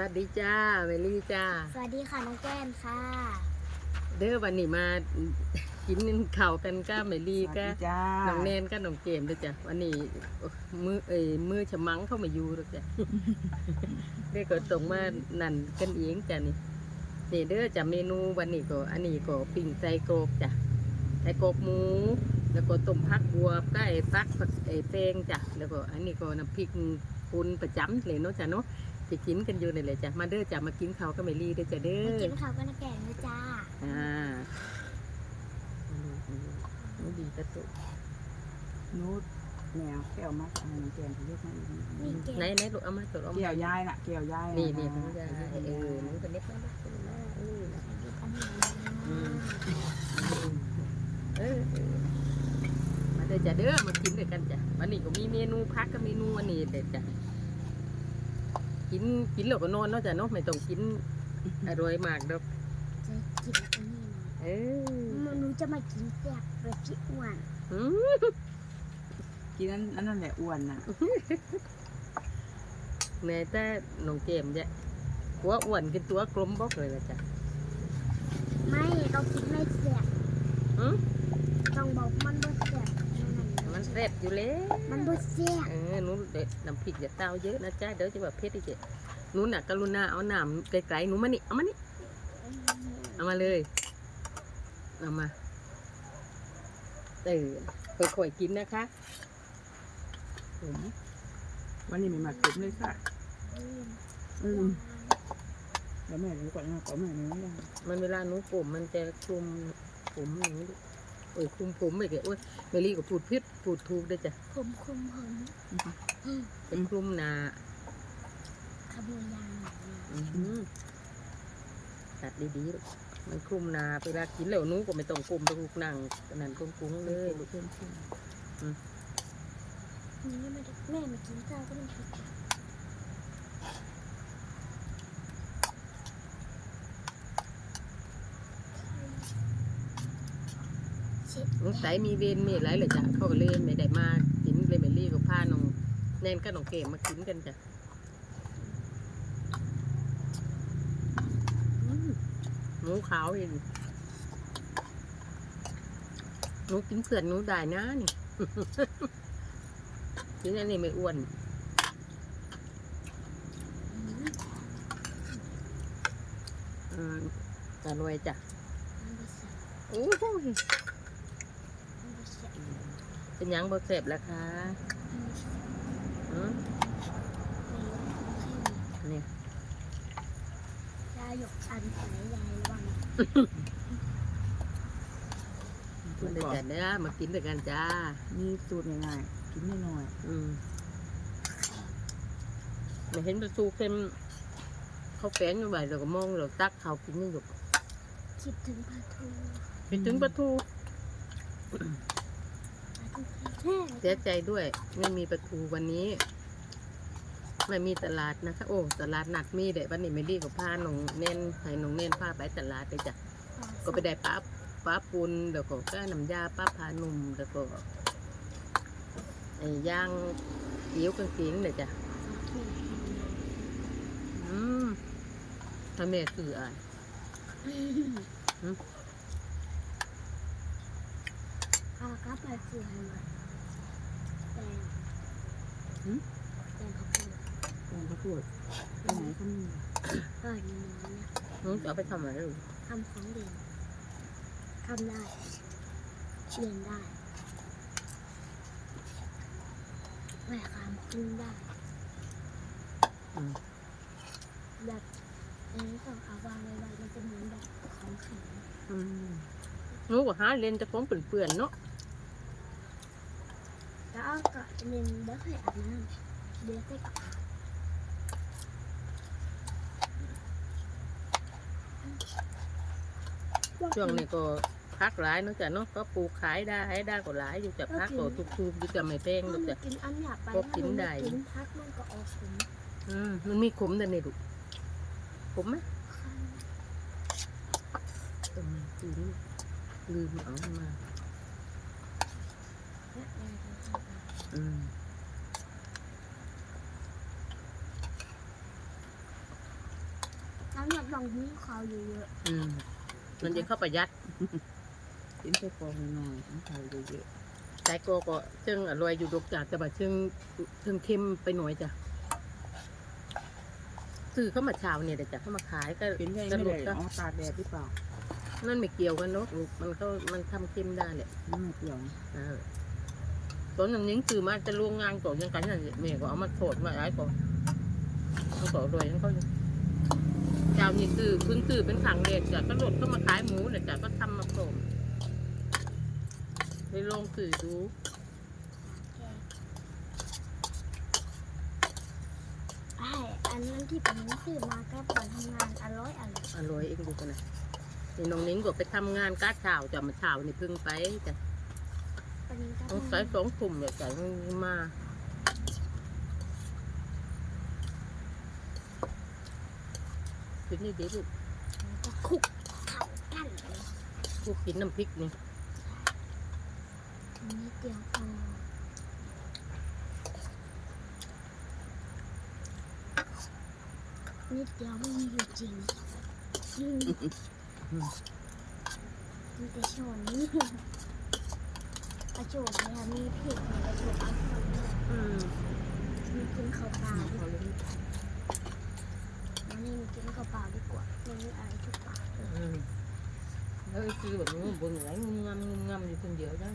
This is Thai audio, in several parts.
วัสดีจ้าเมลี่จ้า สวัสดีค่ะน้องแก้มค่ะ เด้อวันนี้มากินข้าวกันก้าเมลี่สวัสก็ดีจ้าน้องแนนก็น้องเกมด้วยจ้ะวันนี้มือเอ้ยมือฉมังเข้ามาอยู่ด้วยจ้ะเด้อก็ตรงมานั่นกันเองจ้ะนี่นี่เด้อจ้ะเมนูวันนี้ก็อันนี้ก็ปิ้งไส้กรอกจ้ะไส้กรอกหมู แล้วก็ต้มผักบัวใกล้ฟักผักไอ้แฟงจ้ะแล้วก็อันนี้ก็น้ำพริกปูนประจำเลยเนาะจ้ะเนาะ จะกินกันอยู่นี่แหละจ้ะมาเด้อจ้ะมากินข้าวกับเมลี่เด้อจ้ะเด้มาอกินข้าวกันนะแก่นะจ้าอ่าอืมอืมอืมดีกระตุกนูดแนวแก้วมัดอะไรน้องแกงเขาเรียกมาอีกมีเกไหนไหนลูกเอามาตัวเอาเกี่มายวยายน่ะเกี่ยวยายนี่นี่น้องยายเออน้องคนเล็กมาคนเล็กมาเอออืมเออเออมาเด้อจ้ะเด้อมากินด้วยกันจ้ะวันนี้ก็มีเมนูพักกับเมนูอันนี้เด็ดจ้ะ กินกินแล้วก็นอนเนาะจ้ะเนาะไม่ต้องกินอร่อยมากดอกจะกินอันนี้เออนะหนูจะมากินแซ่บแบบพี่อ้วนอืมกินนั้นอันนั่นแหละอ้วนน่ะแม่แต่น้องเกมจ้ะหัวอ้วนกินตัวกลมบอกเลยละจ้ะไม่ต้องกินไม่แซ่บอืมต้องบอกมันบ่แซ่บมัน แซ่บอยู่แล้วมันบ่แซ่บเออหนูเด็ดน้ำพริกอย่าเต้าเยอะนะจ๊ะเดี๋ยวจะแบบเผ็ดอีกเจ๊หนูน่ะกรุณาเอาน้ำไกลๆหนูมานี่เอามานี่เอามาเลยเอามาเออค่อยๆกินนะคะผมวันนี้ไม่มาเก็บเลยค่ะอืมแล้วแม่รู้ก่อนนะขอแม่รู้ยังมันเวลาหนูผมมันจะคลุมผมอย่างนี้ โอ้ยคลุมผมไปเกโอ้ยเมลี่ก็พูดพิษพูดถูกด้วยจ้ะผมคุมผมเป็นคลุมหนาขบวนยางหนูอื้อหือตัดดีๆลูกมันคลุมหนาเวลากินแล้วหนูก็ไม่ต้องกลมตะลุกนั่งนั่นกุ้งๆเลยลูกเพื่อนเพื่อนนี่ไม่ได้แม่มากินข้าวก็ต้องกินเช็ด สงสัยมีเวรมีอะไรเลยจ้ะเขาก็เลยไม่ได้มากินเลยเมลี่กับผ้าน้องแนนก็น้องเกมมากินกันจ้ะหมูขาวเองหนูกินเพื่อนหนูได้นะนี่กินอันนี้ไม่อ้วนอืมอร่อยจ้ะโอ้ย เป็นหยังบ่เสพแล้วคะมันบ่แซ่บอืมไม่รู้นี่ยายหยกอันไหนยายระวังมันได้จัดเด้อมากินด้วยกันจ้า มีสูตรง่ายๆกินนิดหน่อยอืมไม่เห็นประตูเค็มเขาแฝงอยู่ใบเราก็มองเราตักเขากินนี่อยู่คิดถึงปลาทูไปถึงประตูปลาทูแห้ เสียใจด้วย ไม่มีประตูวันนี้ไม่มีตลาดนะคะโอ้ตลาดหนัดมีเด็วันนี้ไม่ดีกับผ้าหนงเน้นให้หนงเน้นผ้าไปตลาดเลยจ้ะก็ไปได้ป้าป้าปุนเดี๋ยวก็ก็น้ำยาป้าพานุ่มเดี๋ยวก็ไอ้ย่างเกี๊ยวกางเกงเนี่ยจ้ะอืมถ้าแม่คืออ่า นเอากลับไปซื้อให้หน่อยแตงแตงข้าวโพดแกงข้าวโพดไปไหนก็มีก็อย่างนี้นะหนูจะเอาไปทำอะไรลูกทำของเรียนทำได้เรียนได้แม่คำกินได้อืมแบบอันนี้ต้องเอาวางไว้ไว้มันจะเหมือนแบบของแข็งอืมหนูก็หาเรียนจะของเปื่อนๆเนาะ แล้วเอาก็เรียนเด็กให้อาบน้ำเด็กให้อาบช่วงนี้ก็พักหลายเนาะจ้ะเนาะก็ปลูกขายได้ให้ได้ก็หลายอยู่จ้ะพักก็ทุกๆอยู่จ้ะไม่แพงถ้าเนาะมันจ้ะกินอันหยาบไปก็กินได้ถ้ามักินพักมันก็ออกขมอืมมันมีขมแต่นี่ลูกขมไหมตรงนี้ลืมลืมเอามา และแม่ก็ทำอืมอยากลองยิ้มเขาเยอะอืมมันจะเข้าประหยัดกินไปกองหน่อยๆน้ำไทยเยอะใจโกก็เชิงอร่อยอยู่ดอกจากแต่ว่าเชิงเชิงเค็มไปหน่อยจ้ะซื้อเข้ามาเช้าเนี่ยเดี๋ยวจะเข้ามาขายก็ๆกินได้จะไม่หลุได้ดก็อ๋อตากแดดหรือเปล่านั่นไม่เกี่ยวกันเนาะมันเข้ามันทำเค็มได้แหละไม่เกี่ยวเออ ตอนนั้นยิงซื้อมาจะลวงงานก่อนยังกันนั่นแม่ก็เอามาโทษมาหลายก่อนเขาก็อร่อยทั้งเขาอยู่เจ้านี่ซื้อเพิ่งซื้อเป็นขังเด็กจ้ะก็หลดเข้ามาขายหมูเนี่ยจ้ะก็ทำมาโผล่ไปลองซื้อดูไอ้อันนั้นที่ผมซื้อมาก็ตอนทำงานอร่อยอร่อยอร่อยเองดูกันนะนี่น้องนิ้งก็ไปทำงานก้าเช้าจ้ะมาเช้านี่เพิ่งไปจ้ะ ตอนนี้ก็ต้องทำใส่สองถุ่มเนี่ยจ้ะมากินนี่ดีลูกก็คลุกเข้ากันเลยลูกกินน้ำพริกนี่อันนี้เดียวพอนิดเดียวไม่มีอยู่จริงอืมมีแต่ช้อนนี่ กระโจนเนี่ยมีเผ็ดมีกระจนเอาช้อนเนี่ยอืมมีกินข้าวเปล่าดีเขาเลยวันนี้มีกินข้าวเปล่าดีกว่าไม่มีอะไรทุกปากเลยอืมแล้วไอ้คือแบบนี้บนไหนงุมงำงุมงำอยู่คนเดียวจ้ะ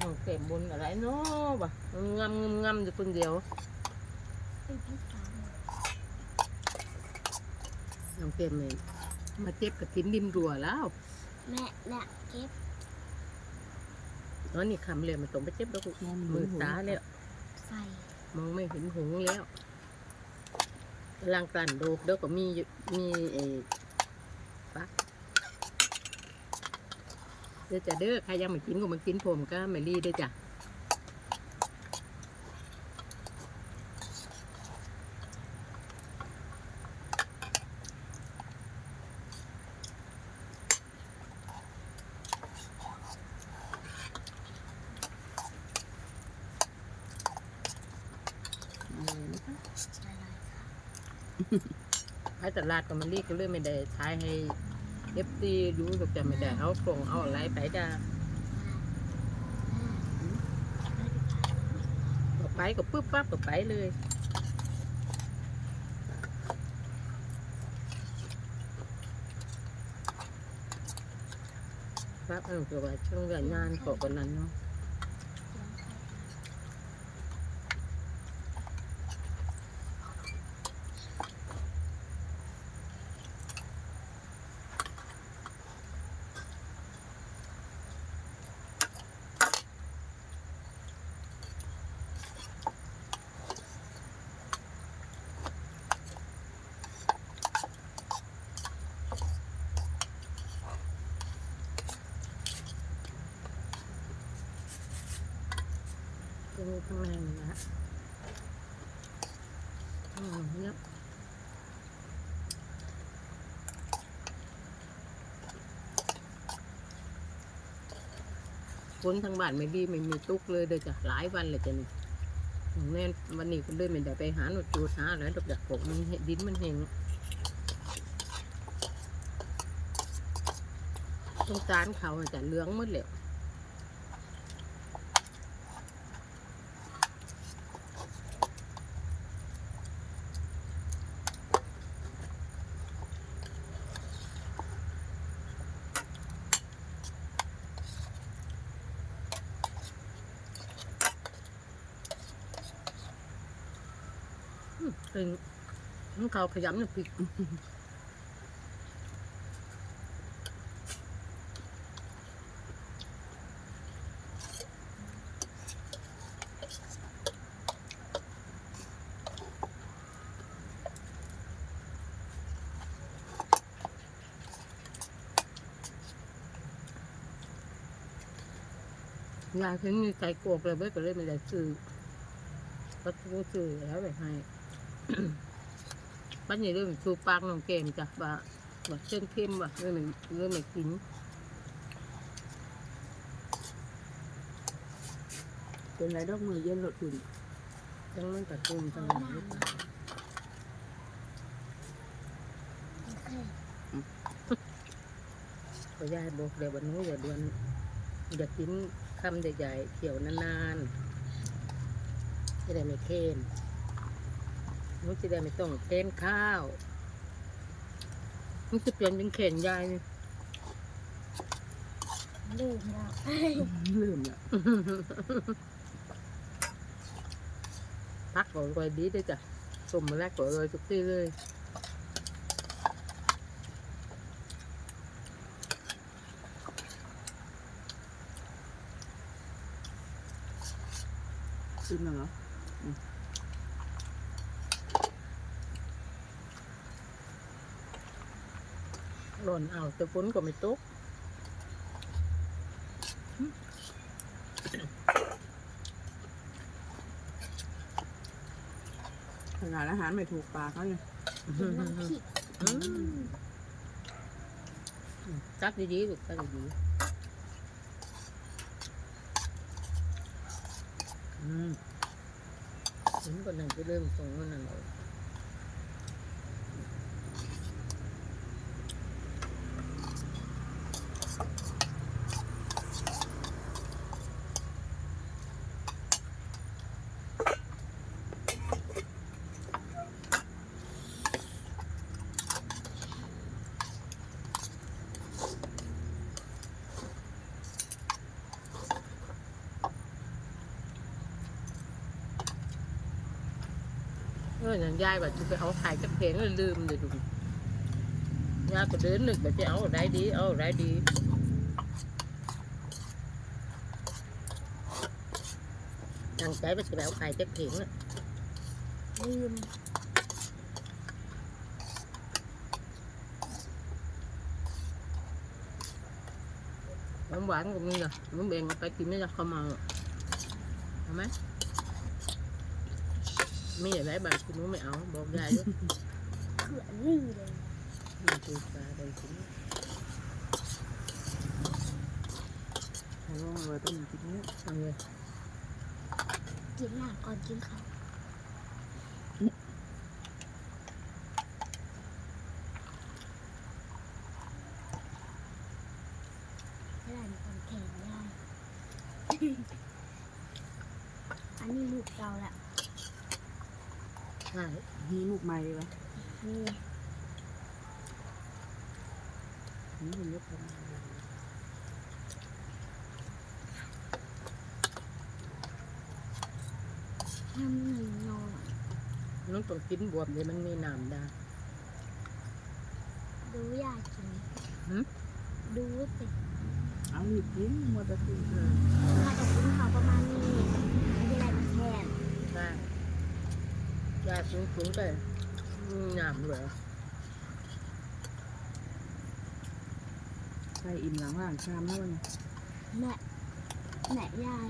น้องเต็มบนอะไรเนาะบ่ะงุมงำงุมงำอยู่คนเดียวเป็นพี่สาวน้องเต็มเลยมาเจ็บกับกินดิมรัวแล้ว แม่แม่เก็บอ๋อนี่คำเลยมันต้องไปเจ็บแล้วกูนอนมือตาแล้วไฟมองไม่เห็นหงแล้วร่างกลั่นโดกเดี๋ยวก็มีอยู่มีเออปักเดี๋ยวจะเด้อใครยังไม่กินก็มากินผมก็ไม่รีเด้อจ้ะ อะไรนะคะ อะไรค่ะ ไอ้ ตลาดก็มารีก็เลยไม่ได้ทายให้เอฟซีดูก็จะไม่ได้เอากล่องเอาอะไรไปจ้าก็ไปก็ปึ๊บปั๊บก็ไปเลยปั๊บเออก็ว่าช่วงเวลางานก็กันนั้นเนาะจะมีข้างในนี่นะอืมเนี่ย คนทางบ้านไม่ดีไม่มีตุกเลยเดี๋ยวจะหลายวันเลยจะนี่อย่างแน่นวันนี้คนเลยไม่ได้ไปหาหนูจูดหาอะไรดอกจากผมมันเห็นดินมันเห็นต้องการเขาจะเลืองมืดเลย ตึงน้ำเขาวขยำน้ำพริกยายถึงมีไก่กวกเลยเว้ยก็เลยไม่ได้ซื้อก็ซื้อแล้วไปให้ ปันนี้เรื่องชูปากน้องเกมจ้ะว่าว่าเส้นเค็มว่ะเรื่องไม่เรื่องไม่กินเป็นไรดอกมือเย็นหลดหุ่นจังมันกระตุ้มจังหวะหรือเปล่าขอยายบอกเดี๋ยววันนู้อย่าดวนอย่ากินคำใหญ่ๆเขียวนานๆจะได้ไม่เค็ม นุ้จะได้ไม่ต้องเค็มข้าวนุ้จะเปลี่ยนเป็นเข่นยายนี่ลืมแล้วลืมละพักก่อนก่อยดีด้วยจ้ะต้มมาแรกก่อนเลยทุกที่เลย ลืมแล้วเหรอ หล่นเอาแต่ฝนก็ไม่ตกขนาดอาหารไม่ถูกปากเขาเลยกินน้ำพริกอืมจับดีๆลูกจับดีๆอืมฝนก็นั่นจะเริ่มส่งมันนั่นเอออย่างยายว่าจะไปเอาไข่จักเพลงเลยลืมเลยดูยายก็เดินนึกแบบจะเอาอะไรดีเอาอะไรดีตั้งใจว่าจะไปเอาไข่จักเพลงน่ะลืมน้ำหวานก็มีนะน้ำแบงเอาไปกินไม่ได้เข้ามาเอาไหม มีอะไรบ้างคุณรู้ไม่เอาบอกยายด้วยเขื่อนลืมเลยมีตูปลาได้กินเขาลองเอาไว้ต้มกินเนี้ยเอาเลยกินหนักก่อนกินข้าวไม่ได้มีคนแข่งได้ อันนี้ลูกเราแหละ ใช่ มีลูกไม้เหรอ นี่ นี่เป็นลูกคนทำหนึ่งนอนน้องต้องกินบวบเลยมันมีน้ำได้ดูยากกินหืมดูสิเอาหยิบกินมัวแต่กินอืมถ้าจะกินข้าวประมาณนี้ไม่เป็นไรมาแทนใช่ยายฟุ้งฟุ้งๆไปมีน้ำเหรอ ใส่อิ่มหลังล่างชามแล้วเนี่ยแม่แม่ยาย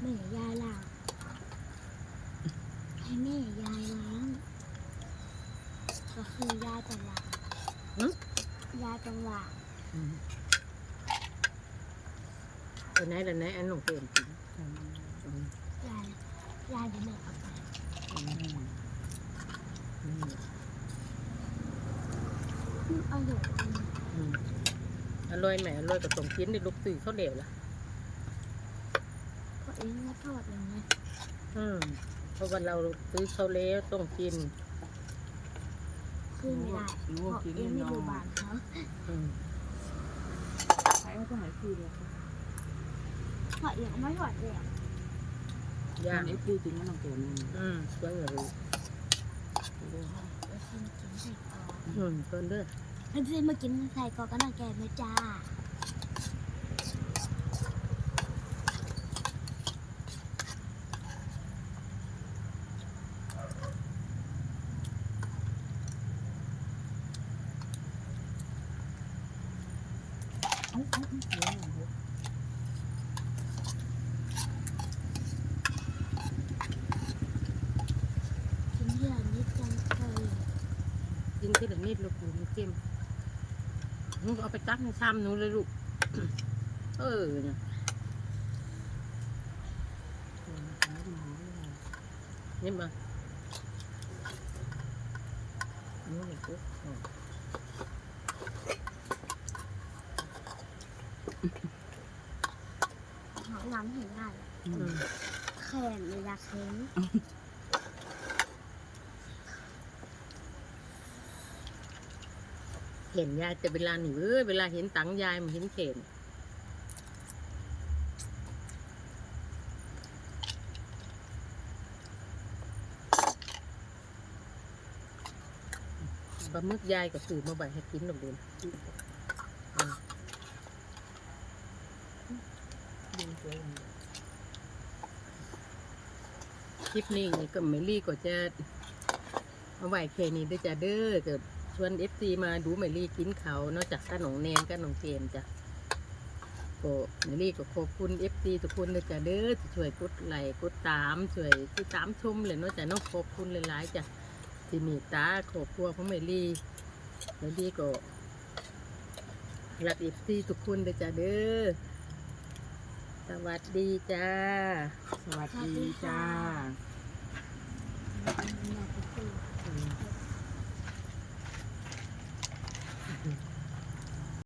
แม่ยายล้างให้แม่ยายล้างก็คือยายต้องล้างหึยายต้องล้างอืมตัวไหนตัวไหนอันน้องเติมกินใส่อืมยายยายเดี๋ยวแม่เอาไป อืมอืมอืมเอาหยกกินอืมอร่อยไหมอร่อยก็ต้องกินในลูกตื่นข้าวเหลวล่ะเพราะเองมาทอดอย่างนี้ยอืมเพราะว่าเราซื้อข้าวเหลวต้องกินขึ้นไม่ได้หนูเพราะกินเอแน่งไม่นออยู่นบ้านเขาอืมใช้ก็ต้องหายคือเลยทอดเองไม่ทอดเลยย่างเอฟดีจริงก็ต้องเกิดนั่นอืมเพื่อนรู้เดี๋ยวกินกินใส่กรอก อืมเพิ่นเด้อ เพื่อนมากินใส่กรอกก็น่าแก่ไหมจ้า หนูเอาไปตั้งนชามหนูเลยลูก เออเนี่ยนี่มานี่เลยปุ๊บหอมหวานเห็นได้แขนเลยอยากเห็น เห็นยายแต่เวลาหนูเอ้ยเวลาเห็นตังยายมันเห็นเข็นปลาหมึกยายก็ซื้อมาใบให้กินหนมเดือนอืมดูสวยจังเลยคลิปนี้ก็เมลี่ก็จะเอาไว้แค่นี้ด้วยจ้ะเด้อเกิด วนเอฟซีมาดูเมลี่กินเขานอกจากกันหนองแนนกันหนองเกมจ้ะก็เมลี่ก็ขอบคุณเอฟซีทุกคนเลยจ้ะเด้อที่ช่วยกดไลค์กดตามช่วยที่ตามชมเลยนาะจ้ะเน้องขอบคุณหลายๆจ้ะที่มีตาขอบครัวของเมลี่เมลี่ก็รักเอฟซีทุกคนเลยจ้ะเด้อสวัสดีจ้า สวัสดีจ้า